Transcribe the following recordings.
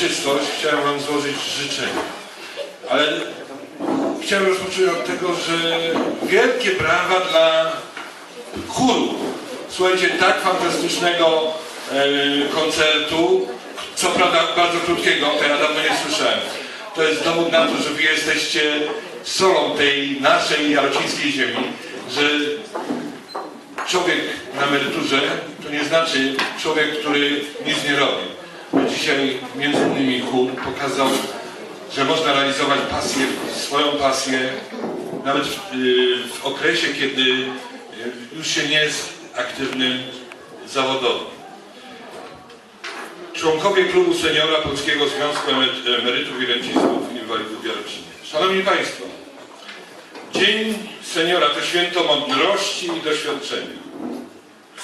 uroczystość chciałem Wam złożyć życzenia. Ale chciałem rozpocząć od tego, że wielkie brawa dla chóru. Słuchajcie, tak fantastycznego e, koncertu, co prawda bardzo krótkiego, to ja dawno nie słyszałem. To jest dowód na to, że Wy jesteście solą tej naszej jarocińskiej ziemi, że człowiek na emeryturze to nie znaczy człowiek, który nic nie robi. Dzisiaj między innymi chór pokazał, że można realizować pasję, swoją pasję nawet w, y, w okresie, kiedy y, już się nie jest aktywnym zawodowo. Członkowie Klubu Seniora Polskiego Związku Emery- Emerytów i Rencistów Inwalidów Jarocinie. Szanowni Państwo, Dzień Seniora to święto mądrości i doświadczenia.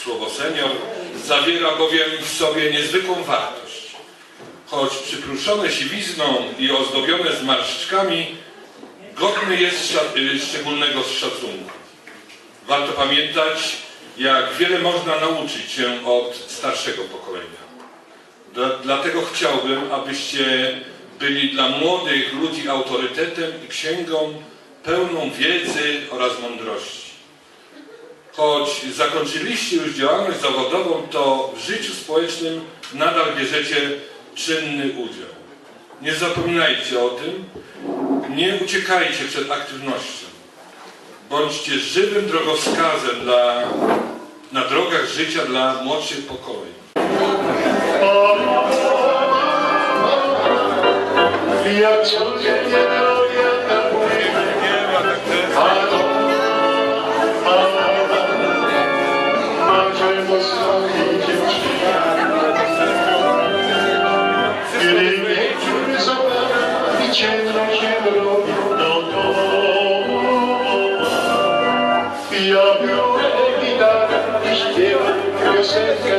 Słowo senior zawiera bowiem w sobie niezwykłą wartość. Choć przypruszone siwizną i ozdobione zmarszczkami, godny jest y, szczególnego szacunku. Warto pamiętać, jak wiele można nauczyć się od starszego pokolenia. Dla, dlatego chciałbym, abyście byli dla młodych ludzi autorytetem i księgą pełną wiedzy oraz mądrości. Choć zakończyliście już działalność zawodową, to w życiu społecznym nadal bierzecie czynny udział. Nie zapominajcie o tym, nie uciekajcie przed aktywnością. Bądźcie żywym drogowskazem dla, na drogach życia dla młodszych pokoleń. Ja Your beautiful guitar is still your second.